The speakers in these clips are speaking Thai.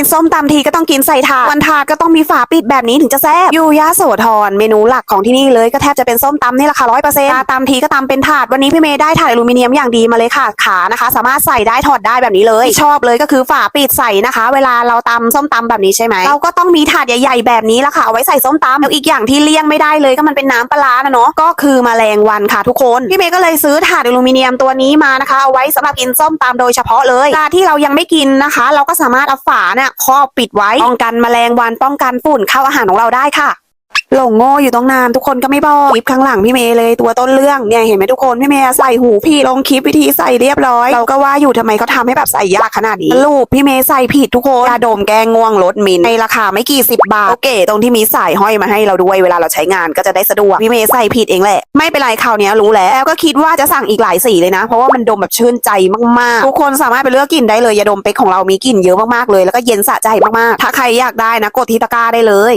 ินส้มตำทีก็ต้องกินใส่ถาดวันถาดก็ต้องมีฝาปิดแบบนี้ถึงจะแซ่บอยู่ยะโสธรเมนูหลักของที่นี่เลยก็แทบจะเป็นส้มตำนี่แหละค่ะร้อยเปอร์เซ็นต์ตำทีก็ตำเป็นถาดวันนี้พี่เมย์ได้ถาดอลูมิเนียมอย่างดีมาเลยค่ะขานะคะ สามารถใส่ได้ถอดได้แบบนี้เลย ชอบเลยก็คือฝาปิดใส่นะคะ เวลาเราตำส้มตำแบบนี้ใช่ไหมเราก็ต้องมีถาดใหญ่ ๆ แบบนี้ละค่ะเอาไว้ใส่ส้มตำแล้วอีกอย่างที่เลี่ยงไม่ได้เลยก็มันเป็นน้ำปลานะเนาะก็คือแมลงวันค่ะทุกคนพี่เมย์ก็เลยซื้อถาดอลูมิเนียมตัวนี้มานะคะเอาไว้สำหรับกินส้มตำโดยเฉพาะเลยเวลาที่เรายังไม่กินนะคะ เราก็สามารถเอาฝาเนี่ยครอบปิดไว้ป้องกันแมลงวันป้องกันฝุ่นเข้าอาหารของเราได้ค่ะ หลงโง่อยู่ต้องนานทุกคนก็ไม่บอกคลิปข้างหลังพี่เมย์เลยตัวต้นเรื่องเนี่ยเห็นไหมทุกคนพี่เมย์ใส่หูพี่ลงคลิปวิธีใส่เรียบร้อยเราก็ว่าอยู่ทำไมเขาทำให้แบบใส่ยากขนาดนี้ลูปพี่เมย์ใส่ผิดทุกคนยาดมแก้ง่วงลดมินในราคาไม่กี่สิบบาทโอเคตรงที่มีสายห้อยมาให้เราด้วยเวลาเราใช้งานก็จะได้สะดวกพี่เมย์ใส่ผิดเองแหละไม่เป็นไรคราวนี้รู้แล้วแล้วก็คิดว่าจะสั่งอีกหลายสีเลยนะ เพราะว่ามันดมแบบชื่นใจมากๆทุกคนสามารถไปเลือกกลิ่นได้เลยยาดมเป๊กของเรามีกลิ่นเยอะมากๆเลย แล้วก็เย็นสะใจมากๆถ้าใครอยากได้นะกดที่ตะกร้าได้เลย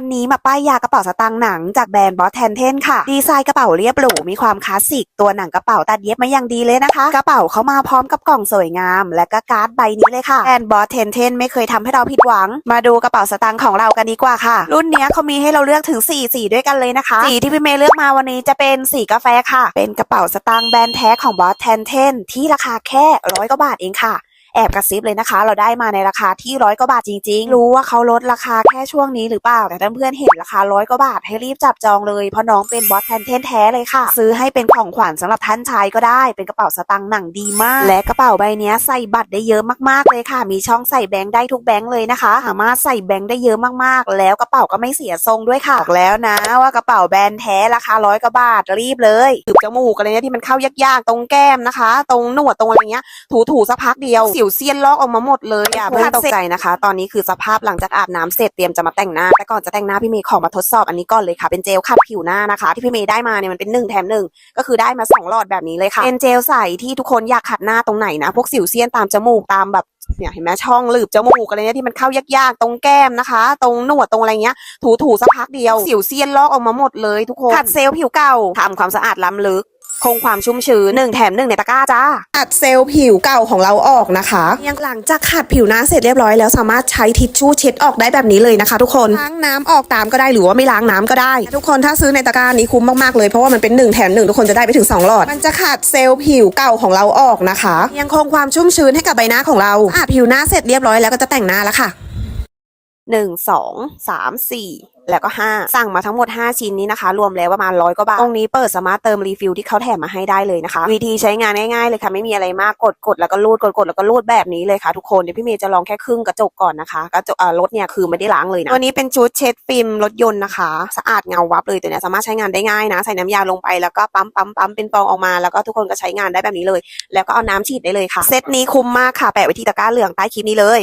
นนี้มาป้ายยากระเป๋าสตางค์หนังจากแบรนด์บอสแทนเทนค่ะ ดีไซน์กระเป๋าเรียบหรูมีความคลาสสิก ตัวหนังกระเป๋าตัดเย็บมาอย่างดีเลยนะคะ กระเป๋าเขามาพร้อมกับกล่องสวยงาม และก็การ์ดใบนี้เลยค่ะแบรนด์บอสแทนเทนไม่เคยทำให้เราผิดหวัง มาดูกระเป๋าสตางค์ของเรากันดีกว่าค่ะ รุ่นเนี้ยเขามีให้เราเลือกถึง 4 สีด้วยกันเลยนะคะ สีที่พี่เมย์เลือกมาวันนี้จะเป็นสีกาแฟค่ะ เป็นกระเป๋าสตางค์แบรนด์แท้ของบอสแทนเทนที่ราคาแค่ร้อยกว่าบาทเองค่ะ แอบกระซิบเลยนะคะ เราได้มาในราคาที่ร้อยกว่าบาทจริง ๆ รู้ว่าเขาลดราคาแค่ช่วงนี้หรือเปล่า แต่ถ้าเพื่อนเห็นราคาร้อยกว่าบาทให้รีบจับจองเลยเพราะน้องเป็นบอสแพนเทนแท้เลยค่ะ ซื้อให้เป็นของขวัญสำหรับท่านชายก็ได้ เป็นกระเป๋าสตางค์หนังดีมาก และกระเป๋าใบนี้ใส่บัตรได้เยอะมากๆเลยค่ะ มีช่องใส่แบงค์ได้ทุกแบงค์เลยนะคะสามารถใส่แบงค์ได้เยอะมากๆ แล้วกระเป๋าก็ไม่เสียทรงด้วยค่ะบอกแล้วนะว่ากระเป๋าแบรนด์แท้ราคาร้อยกว่าบาทรีบเลยตืบจมูกอะไรเนี้ยที่มันเข้ายากๆตรงแก้มนะคะ ตรงหนวดตรงอะไรเงี้ยถูถูๆสักพักเดียวสิวเซียนลอกออกมาหมดเลยอย่าเพิ่งตกใจนะคะ ตอนนี้คือสภาพหลังจากอาบน้ำเสร็จเตรียมจะมาแต่งหน้า แต่ก่อนจะแต่งหน้าพี่เมย์ขอมาทดสอบอันนี้ก่อนเลยค่ะ เป็นเจลขัดผิวหน้านะคะ ที่พี่เมย์ได้มาเนี่ยมันเป็นหนึ่งแถมหนึ่งก็คือได้มาสองหลอดแบบนี้เลยค่ะ เป็นเจลใสที่ทุกคนอยากขัดหน้าตรงไหนนะ พวกสิวเซียนตามจมูกตามแบบเนี่ยเห็นไหมช่องหลืบจมูกอะไรเนี่ยที่มันเข้ายากๆตรงแก้มนะคะ ตรงหนวดตรงอะไรเงี้ย ถูถูๆสักพักเดียวสิวเซียนลอกออกมาหมดเลยทุกคนขัดเซลล์ผิวเก่าทำความสะอาดล้ำลึก คงความชุ่มชื้นหนึ่งแถมหนึ่งในตะกร้าจ้าอัดเซลล์ผิวเก่าของเราออกนะคะยังหลังจากขัดผิวหน้าเสร็จเรียบร้อยแล้วสามารถใช้ทิชชู่เช็ดออกได้แบบนี้เลยนะคะ ทุกคนล้างน้ำออกตามก็ได้หรือว่าไม่ล้างน้ำก็ได้ ทุกคนถ้าซื้อในตะกร้านี้คุ้มมากๆเลยเพราะว่ามันเป็นหนึ่งแถมหนึ่งทุกคนจะได้ไปถึงสองหลอดมันจะขัดเซลล์ผิวเก่าของเราออกนะคะ ยังคงความชุ่มชื้นให้กับใบหน้าของเราอาดผิวหน้าเสร็จเรียบร้อยแล้วก็จะแต่งหน้าแล้วค่ะหนึ่งสองสามสี่ แล้วก็ห้าสั่งมาทั้งหมด 5 ชิ้นนี้นะคะ รวมแล้วประมาณร้อยกว่าบาท ตรงนี้เปิดสามารถเติมรีฟิลที่เขาแถมมาให้ได้เลยนะคะ วิธีใช้งานง่ายๆเลยค่ะ ไม่มีอะไรมากกดกดแล้วก็รูดกดกดแล้วก็รูดแบบนี้เลยค่ะ ทุกคน เดี๋ยวพี่เมย์จะลองแค่ครึ่งกระจกก่อนนะคะกระจกอ่ารถเนี่ยคือไม่ได้ล้างเลยนะตัวนี้เป็นชุดเช็ดฟิล์มรถยนต์นะคะ สะอาดเงาวับเลยตัวเนี้ยสามารถใช้งานได้ง่ายนะ ใส่น้ำยาลงไปแล้วก็ปั๊มปั๊มปั๊มเป็นฟองออกมาแล้วก็ทุกคนก็ใช้งานได้แบบนี้เลย แล้วก็เอาน้ำฉีดได้เลยค่ะเซตนี้คุ้มมากค่ะแปะไว้ที่ตะกร้าเหลืองใต้คลิปนี้เลย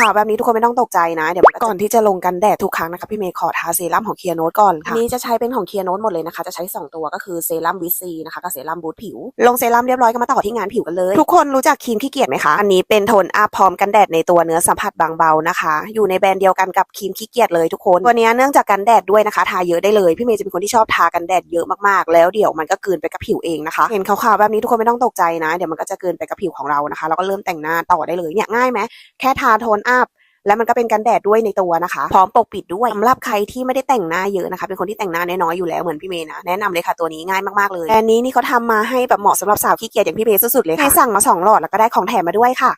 ข่าวแบบนี้ทุกคนไม่ต้องตกใจนะ เดี๋ยวก่อนที่จะลงกันแดดทุกครั้งนะคะพี่เมย์ขอทาเซรั่มของเคียโนตก่อนค่ะอันนี้จะใช้เป็นของเคียโนตหมดเลยนะคะ จะใช้ 2 ตัวก็คือเซรั่มวิซีนะคะกับเซรั่มบูทผิว ลงเซรั่มเรียบร้อยก็มาต่อที่งานผิวกันเลย ทุกคนรู้จักครีมขี้เกียจไหมคะ อันนี้เป็นโทนอัพพร้อมกันแดดในตัวเนื้อสัมผัสบางเบานะคะ อยู่ในแบรนด์เดียวกันกับครีมขี้เกียจเลยทุกคน ตัวเนี้ยเนื่องจากกันแดดด้วยนะคะ ทาเยอะได้เลย พี่เมย์จะเป็นคนที่ชอบทากันแดดเยอะมากๆ แล้วเดี๋ยวมันก็กลืนไปกับผิวเองนะคะ เห็นขาวๆแบบนี้ทุกคนไม่ต้องตกใจนะ เดี๋ยวมันก็จะกลืนไปกับผิวของเรานะคะแล้วก็เริ่มแต่งหน้าต่อได้เลยเนี่ยง่ายไหมแค่ทาโทนอัพและมันก็เป็นกันแดดด้วยในตัวนะคะ พร้อมปกปิดด้วยสำหรับใครที่ไม่ได้แต่งหน้าเยอะนะคะ เป็นคนที่แต่งหน้าน้อยๆอยู่แล้วเหมือนพี่เมย์นะ แนะนำเลยค่ะตัวนี้ง่ายมากๆเลยแบรนด์นี้นี่เขาทำมาให้แบบเหมาะสำหรับสาวขี้เกียจอย่างพี่เมย์สุดๆเลยค่ะให้สั่งมาสองหลอดแล้วก็ได้ของแถมมาด้วยค่ะ